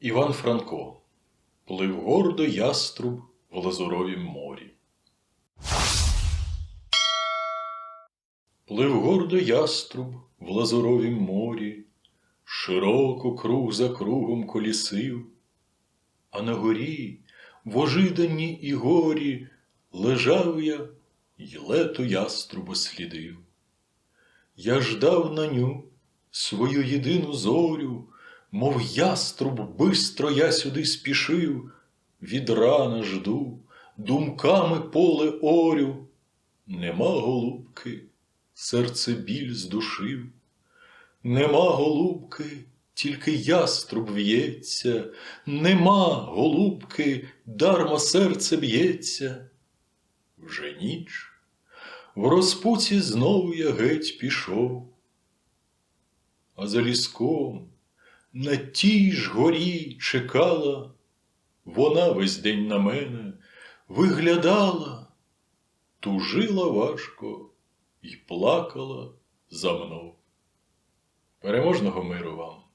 Іван Франко Плив гордо яструб в лазуровім морі. Плив гордо яструб в лазуровім морі, Широко круг за кругом колісив, А на горі, в ожиданні і горі, Лежав я й лето яструба слідив. Я ждав на ню свою єдину зорю, Мов яструб бистро я сюди спішив, Від рана жду, думками поле орю, Нема голубки, серце біль здушив, Нема голубки, тільки яструб в'ється, Нема голубки, дарма серце б'ється. Вже ніч, в розпуці знову я геть пішов, а за ліском на тій ж горі чекала, вона весь день на мене виглядала, тужила важко і плакала за мною. Переможного миру вам!